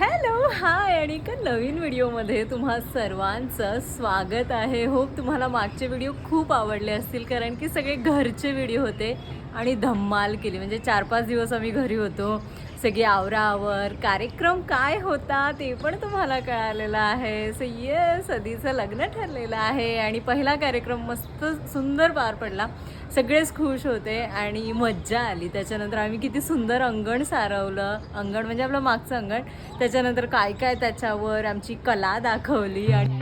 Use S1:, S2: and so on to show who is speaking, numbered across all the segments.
S1: Hello hi आणि एका नवीन व्हिडिओमध्ये तुम्हा सर्वांचं स्वागत आहे. होप तुम्हाला मागचे व्हिडिओ खूप आवडले असतील कारण की सगळे घरचे व्हिडिओ होते. आणि धम्माल केली. म्हणजे चार पाच दिवस आम्ही घरी होतो. सगळी आवराआवर कार्यक्रम काय होता ते पण तुम्हाला कळालेलं आहे. सो येस अदीचं लग्न ठरलेलं आहे. आणि पहिला कार्यक्रम मस्त सुंदर पार पडला. सगळेच खुश होते आणि मज्जा आली. त्याच्यानंतर आम्ही किती सुंदर अंगण सारवलं. अंगण म्हणजे आपलं मागचं अंगण. त्याच्यानंतर काय काय त्याच्यावर आमची कला दाखवली आणि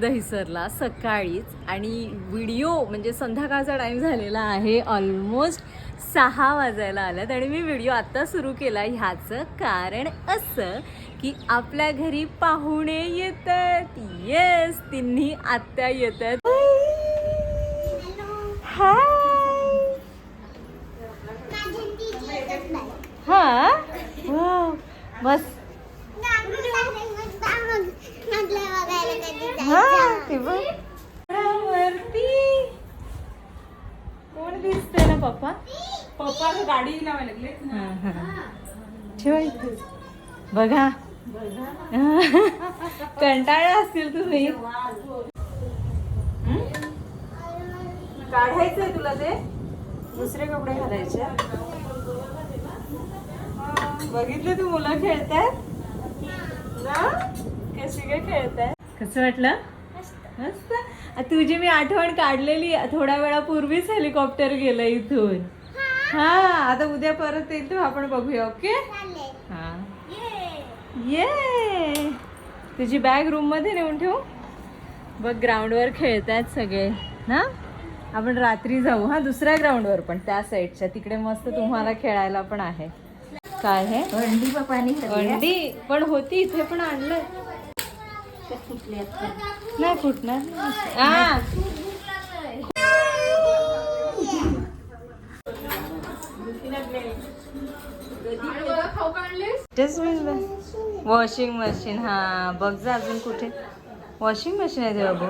S1: दहिसरला सकाळीच आणि व्हिडिओ म्हणजे संध्याकाळचा टाईम झालेला आहे ऑलमोस्ट सहा वाजायला आल्यात आणि मी व्हिडिओ आत्ता सुरू केला ह्याचं कारण असं की आपल्या घरी पाहुणे येत आहेत येस तिन्ही आत्या येत आहेत हाय हा. बस हा ते बघ. वरती कोण दिसतंय ना पप्पा?
S2: पप्पा गाडी लावायला लागले
S1: हा, हा. ठेवा इथे. बघा. कंटाळा असतील तुम्ही. हं? काढायचंय तुला ते? दुसरे कपडे घालायचे. बघितलं तू मुलं खेळतात? ना? खेळतात कसं वाटलं? मस्त. तुझी मी आठवण काढलेली थोड्या वेळापूर्वीच हेलिकॉप्टर गेलं इथून. हा आता उद्या परत येईल आपण बघूया ओके? हा. ये तुझी बॅग रूममध्ये नेऊन ठेवू? बघ ग्राउंडवर खेळतायत सगळे ना? आपण रात्री जाऊ हा दुसऱ्या ग्राउंडवर पण त्या साईडच्या तिकडे मस्त तुम्हाला खेळायला पण आहे. काय हे?
S2: अंडी पाणी
S1: होती इथे पण आणलंय नाही फुटणार. हा. वॉशिंग मशीन हा. बघ जा अजून कुठे. वॉशिंग मशीन आहे ते बाबू.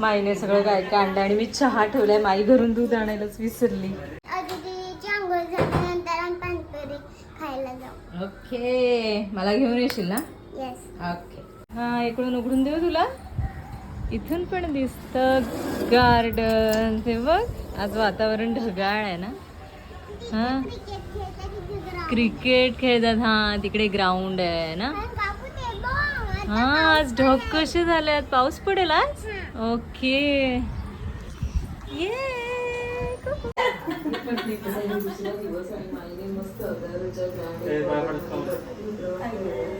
S1: माईने सगळं काय आणलं आणि मी चहा ठेवलाय. माई घरून दूध आणायलाच विसरली. ओके मला घेऊन येशील ना? ओके हा इकडून उघडून देऊ तुला? इथून पण दिसत गार्डन ते बघ आज वातावरण ढगाळ आहे ना? हा? क्रिकेट खेळतात. हा तिकडे ग्राउंड आहे ना? हा आज ढग कसे झाले आहेत? पाऊस पडेल आज? ओके. ये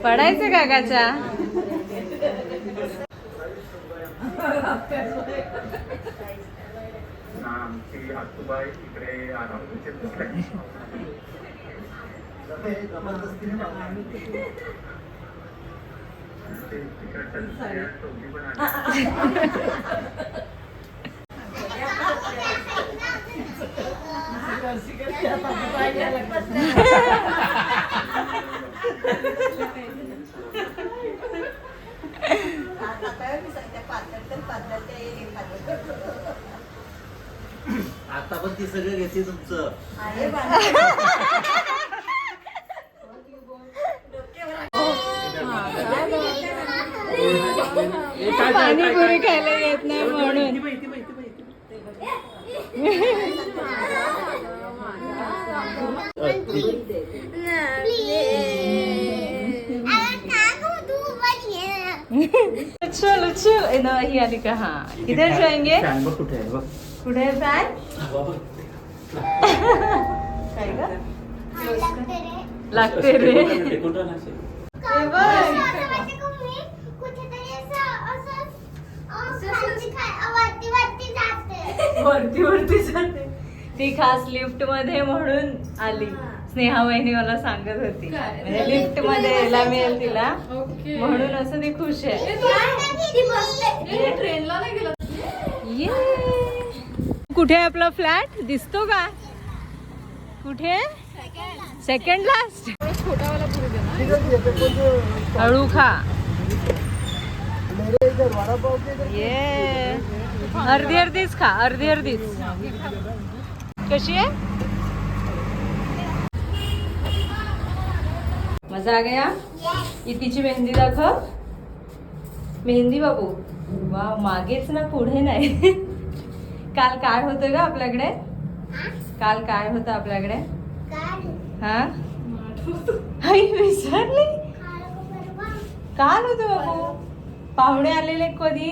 S1: पडायचं काकाच्या
S3: आमची आतुबाई इकडे आराम
S4: आता पण ती सगळं घेते तुमचं.
S1: पाणीपुरी खायला येत नाही म्हणून. चल चल ही आली का? हा. किधर जाएंगे
S4: बघ. कुठे आहे
S1: काय ग? लागते रे. वरती वरती जाते. ती खास लिफ्टमध्ये म्हणून आली. स्नेहा वहिनी मला सांगत होती. म्हणजे लिफ्टमध्ये यायला मिळेल तिला.
S2: ओके.
S1: म्हणून असं ती खुश आहे.
S2: ट्रेनला नाही गेला?
S1: ये. कुठे आहे आपला फ्लॅट? दिसतो का? कुठे? सेकंड लास्ट हळू खा. ये अर्धी अर्धीच खा अर्धी अर्धीच. कशी आहे? मजा आ गया? इतीची मेहंदी दाखव. मेहंदी बाबू वा मागेच ना पुढे नाही. काल काय होतं ग आपल्याकडे? काल काय होतं आपल्याकडे? हा? आई विसरली काल होतं बाबू. पाहुणे आलेले कधी?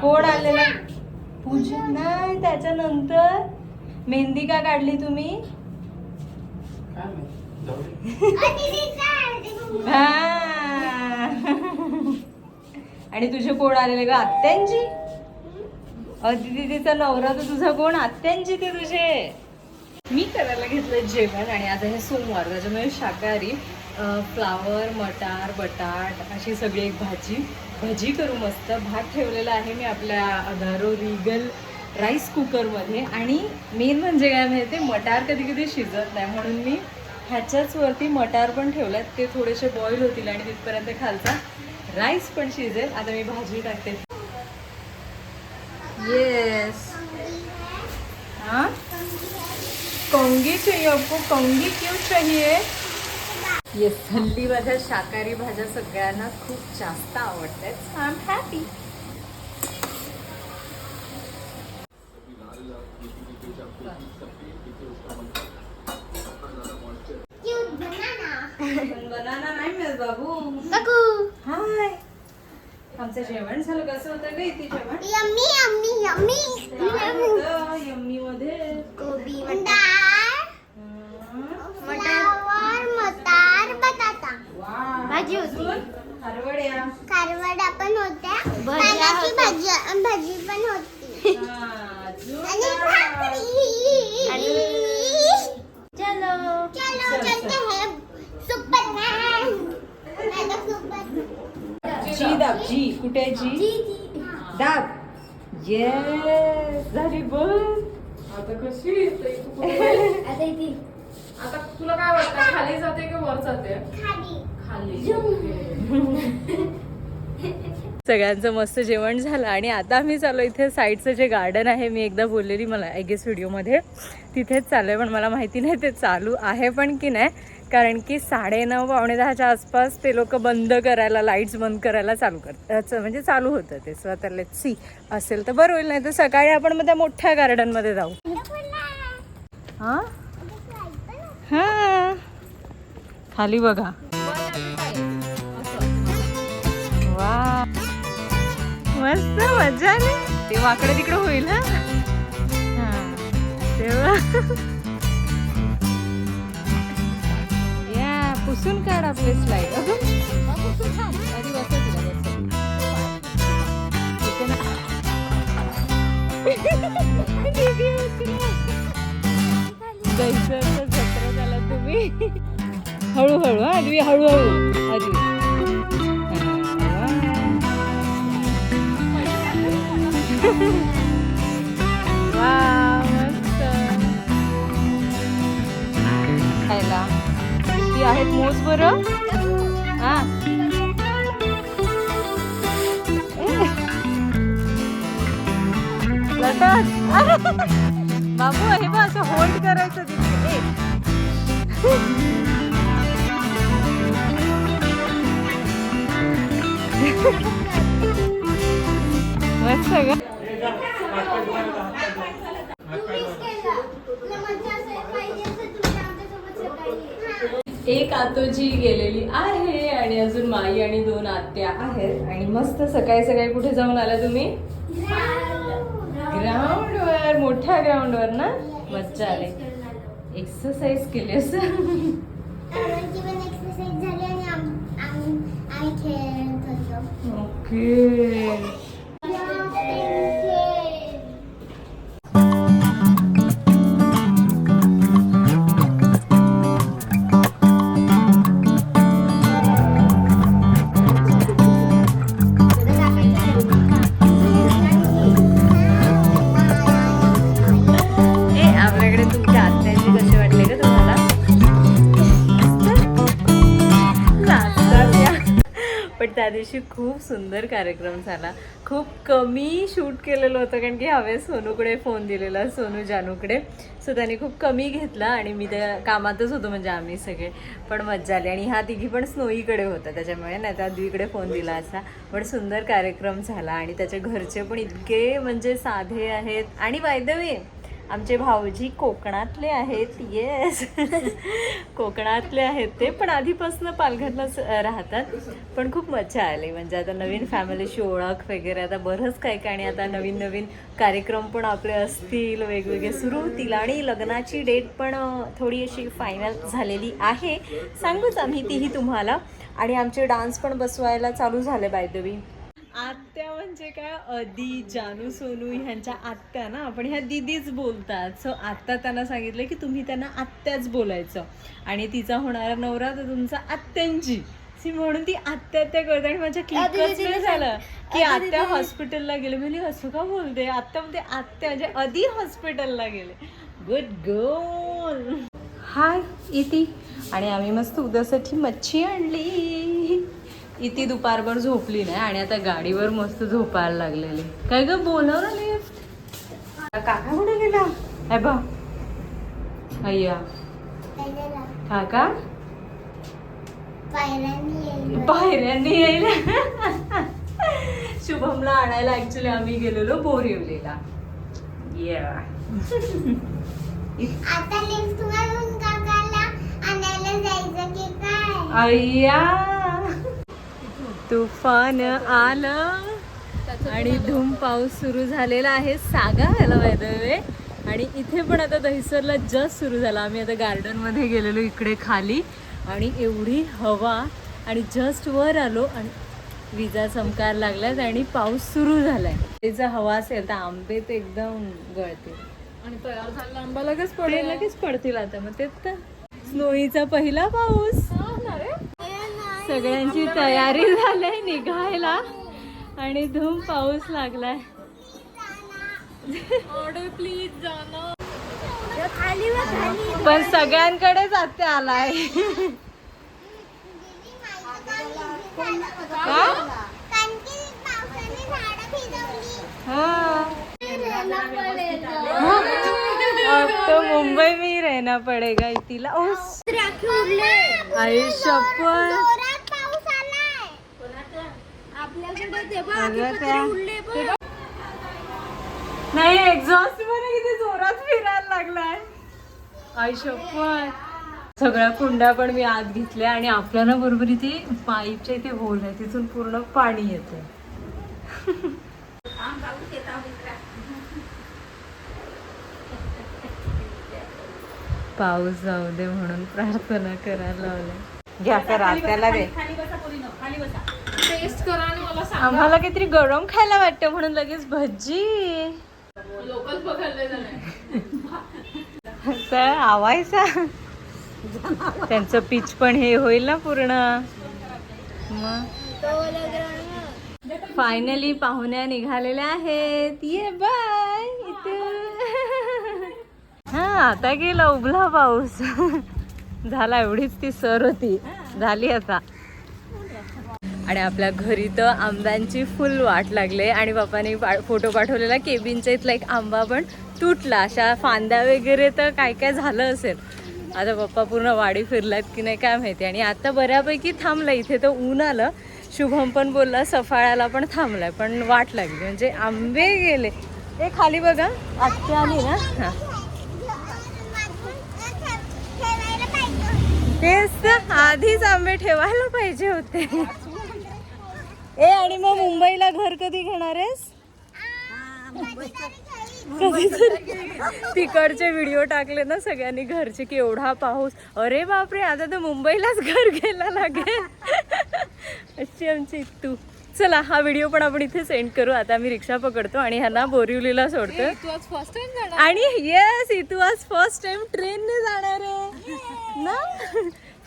S1: कोण आलेला? पूजा. नाही त्याच्यानंतर मेहंदी का काढली तुम्ही? हा. आणि तुझे कोण आलेले ग? आत्यांची अदितीचा नवरा तर तुझा कोण? आत्यांची ते तुझे? मी करायला घेतलं जेवण आणि आता हे सोमवार त्याच्यामुळे शाकाहारी फ्लावर मटार बटाट अशी सगळी एक भाजी. भजी करू मस्त. भात ठेवलेला आहे मी आपल्या अधारो रिगल राईस कुकरमध्ये. आणि मेन म्हणजे काय माहिती मटार कधी कधी शिजत नाही. म्हणून मी ह्याच्याच वरती मटार पण ठेवल्यात. ते थोडेसे बॉईल होतील आणि तिथपर्यंत खालचा राईस पण शिजेल. आता मी भाजी टाकते. येस हाँ? कंगी चाहिए आपको? कंगी क्यों चाहिए? ये हल्ली भाजा शाकाहारी भाज्या सगळ्यांना खूप जास्त आवडतात. आय एम हॅपी आमचं जेवण झालं कसं होतं ग इथे जेवण
S5: यम्मी यम्मी यम्मी
S1: यम्मी मध्ये
S5: गोबी मटार फ्लावर मटार बटाटा भाजी होती
S1: हरवड्या
S5: कारवड्या पण होत्या पाण्याची भाजी भाजी पण होती
S1: हा,
S5: आणि
S1: अजून
S5: भाकरी चलो चलो चलते हैं सुपरमॅन माझा सुपर
S1: जी दाब जी कुठे आहे जी दाब येस झाली बस.
S2: आता कशी येते? तू कुठे- आता तुला काय वाटतं? खाली जाते की वर जाते?
S5: खाली.
S2: खाली.
S1: सगळ्यांचं मस्त जेवण झालं आणि आता आम्ही चाललो इथे साईडचं जे गार्डन आहे मी एकदा बोललेली मला आय गेस व्हिडिओमध्ये तिथेच चालू आहे पण मला माहिती नाही ते चालू आहे पण की नाही. कारण की साडेनऊ पावणे दहाच्या आसपास ते लोक बंद करायला लाईट्स बंद करायला चालू करतात. म्हणजे चालू होतं ते. सो आता लेट सी असेल तर बरं होईल नाही तर सकाळी आपण मग त्या मोठ्या गार्डनमध्ये जाऊ. हां? हां. खाली बघा. वा. मस्त मजा आली ते वाकडं तिकडं होईल हा. हा. तेव्हा. पुसून काढ आपले स्लाईड बसा तिला, बसा. जत्रा झाला तुम्ही हळूहळू हा आदवी हळूहळू. आदवी वा आहेत मोज बर? हा. बाबू हे बा असं होल्ड करायचं तिथे. मस्त ग. एक आतोजी गेलेली आहे आणि अजून माई आणि दोन आत्या आहेत. आणि मस्त सकाळी सकाळी कुठे जाऊन आला तुम्ही? ग्राउंडवर. मोठ्या ग्राउंडवर ना? मज्जा आली. एक्सरसाइज केली असं. ओके दिवशी खूप सुंदर कार्यक्रम झाला. खूप कमी शूट केलेलं होतं कारण की हवे सोनूकडे फोन दिलेला सोनू जानूकडे. सो त्याने खूप कमी घेतला आणि मी त्या कामातच होतो म्हणजे आम्ही सगळे. पण मज्जा आली. आणि ह्या तिघी पण स्नोईकडे होता त्याच्यामुळे नाही त्या द्वीकडे फोन दिला असा. पण सुंदर कार्यक्रम झाला आणि त्याच्या घरचे पण इतके म्हणजे साधे आहेत. आणि बाय द वे आमचे भाऊजी कोकणातले आहेत येस कोकणातले आहेत ते पण आधीपासून पालघरलाच राहतात. पण खूप मजा आली. म्हणजे आता नवीन फॅमिलीशी ओळख वगैरे आता बरंच काय काय आणि आता नवीन नवीन कार्यक्रम पण आपले असतील वेगवेगळे सुरू होतील. आणि लग्नाची डेट पण थोडी अशी फायनल झालेली आहे. सांगूच आम्ही तीही तुम्हाला. आणि आमचे डान्स पण बसवायला चालू झाले बाय द वे आत्या म्हणजे काय? अदी जानू सोनू ह्यांच्या आत्या ना? आपण ह्या दिदीच बोलतात. सो आत्ता त्यांना सांगितलं की तुम्ही त्यांना आत्याच बोलायचं. आणि तिचा होणारा नवरा तर तुमचा आत्यांची. सी म्हणून ती आत्या आत्या करते. आणि माझ्या क्लिकच नाही झालं. की आत्या हॉस्पिटलला गेले. म्हणजे असं का बोलते? आत्या म्हणते आत्या म्हणजे अदी हॉस्पिटलला गेले. गुड गोल हाय इती आणि आम्ही मस्त उद्यासाठी मच्छी आणली. इथे दुपारभर झोपली नाही आणि आता गाडीवर मस्त झोपायला लागलेली. काय ग बोलव ना लिफ्ट? काका कुठे गेला? हे बा अय्या. काका
S5: पायऱ्यांनी येईल
S1: शुभमला आणायला ऍक्च्युली आम्ही गेलेलो बोरिवलीला. Yeah.
S5: आता लिफ्ट वरून काकाला आणायला जायचं की काय?
S1: अय्या. तुफान आलं आणि धूम पाऊस सुरू झालेला आहे. सागा आला वैदवे आणि इथे पण आता दहिसरला जस्ट सुरू झाला. आम्ही आता गार्डनमध्ये गेलेलो इकडे खाली. आणि एवढी हवा. आणि जस्ट वर आलो आणि विजा चमकार लागल्यात आणि पाऊस सुरू झालाय. त्याचा हवा असेल तर आंबे ते एकदम गळतील.
S2: आणि तयार झालेला आंबा लगेच
S1: ते
S2: पडेल
S1: लगेच पडतील आता. मग तेच तर. स्नोईचा पहिला पाऊस. सगळ्यांची तयारी झाली निघायला. आणि धूम पाऊस लागलाय.
S2: प्लीज
S1: पण सगळ्यांकडेच आत्या आलाय. हा. तो मुंबई में ही रहना पडेगा तिला आई शपथ
S5: जोरात पाऊस आलाय आपल्याकडे तेव्हा
S1: अगं त्या-
S5: उरले बघ
S1: नाही एक्झॉस्टमध्ये किती जोरात फिरायला लागलाय. शपथ सगळ्या कुंड्या पण मी आत घेतल्या आणि आपल्याला बरोबर इथे पाईपच्या इथे होल आहे तिथून पूर्ण पाणी येते पाऊस जाऊ दे म्हणून प्रार्थना करायला लावल्या. घ्या तर आत्याला दे.
S2: टेस्ट करा आणि मला सांगा.
S1: आम्हाला काहीतरी गरम खायला वाटतं म्हणून लगेच भजी.
S2: लोकल
S1: तर आवायचा. त्यांचं पीच पण हे होईल ना पूर्ण. मग. फायनली पाहुण्या निघालेल्या आहेत. ये बाय. हा आता गेला उभला पाऊस. झाला एवढीच ती सर होती. झाली आता. आणि आपल्या घरी तर आंब्यांची फुल वाट लागले आणि बापाने पा- फोटो पाठवलेला. केबिनच्या इथला एक आंबा पण तुटला. अशा फांद्या वगैरे तर काय काय झालं असेल? आता पप्पा पूर्ण वाडी फिरलात की नाही काय माहिती. आणि आता बऱ्यापैकी थांबलं इथे तर ऊन आलं. शुभम पण बोलला सफाळ्याला पण थांबलाय. पण वाट लागली. म्हणजे आंबे गेले. ते खाली बघा. आत्या आली ना. हां. तेच तर. आधीच आंबे ठेवायला पाहिजे होते. ए आणि मग मुंबईला घर कधी घेणार आहेस? तिकडचे व्हिडिओ टाकले ना सगळ्यांनी घरचे की एवढा पाऊस. अरे बापरे आता तर मुंबईलाच घर घ्यायला लागेल. अशी आमची तू चला हा व्हिडिओ पण आपण इथे सेंड करू. आता आम्ही रिक्षा पकडतो आणि ह्यांना बोरिवलीला सोडतो.
S2: तू आज फर्स्ट टाइम जाणार.
S1: आणि येस इथू आज फर्स्ट टाइम ट्रेनने जाणार आहे. ना?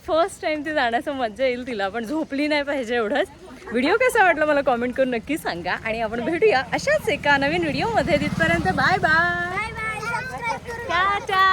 S1: फर्स्ट टाइम ती जाण्याचं मजा येईल तिला पण झोपली नाही पाहिजे एवढंच. व्हिडिओ कसा वाटला मला कॉमेंट करून नक्की सांगा आणि आपण भेटूया अशाच एका नवीन व्हिडिओमध्ये. तिथपर्यंत बाय बाय. टाटा.